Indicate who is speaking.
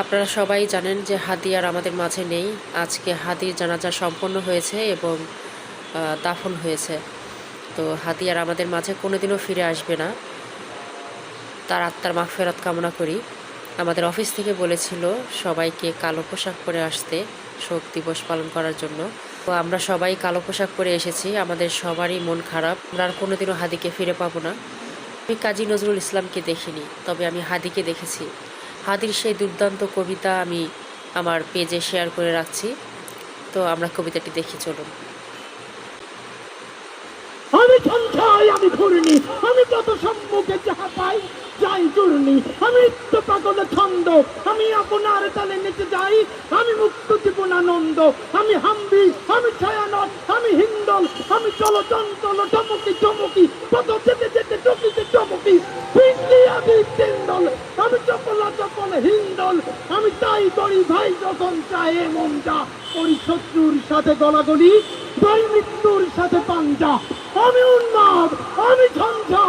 Speaker 1: আপনারা সবাই জানেন যে হাদি আর আমাদের মাঝে নেই। আজকে হাদির জানাজা সম্পন্ন হয়েছে এবং দাফন হয়েছে। তো হাদি আর আমাদের মাঝে কোনোদিনও ফিরে আসবে না। তার আত্মার মাগফেরত কামনা করি। আমাদের অফিস থেকে বলেছিল সবাইকে কালো পোশাক পরে আসতে, শোক দিবস পালন করার জন্য। তো আমরা সবাই কালো পোশাক পরে এসেছি। আমাদের সবারই মন খারাপ। আমরা আর কোনোদিনও হাদিকে ফিরে পাবো না। আমি কাজী নজরুল ইসলামকে দেখিনি, তবে আমি হাদিকে দেখেছি। হাদির সেই দুর্দান্ত কবিতা আমি আমার পেজে শেয়ার করে রাখছি। তো আমরা কবিতাটি দেখি, চলুন।
Speaker 2: আমি সঞ্চয়, আমি আমি সম্মুখে যাহা পাই, যাই আমি নিত্য পাগলে ছন্দ, আমি আপনার তালে যাই। আমি মুক্ত আমি হাম্বি, আমি ছায়ানট, আমি হিন্দল, আমি চল চঞ্চল চমকি চমকি কত যেতে যেতে চকিতে চমকি। আমি তিন্দল আমি চপলা চপল হিন্দল, আমি তাই করি ভাই যখন চায় মনটা। করি শত্রুর সাথে গলাগলি তাই মৃত্যুর সাথে পাঞ্জা। আমি উন্মাদ, আমি ঝঞ্ঝা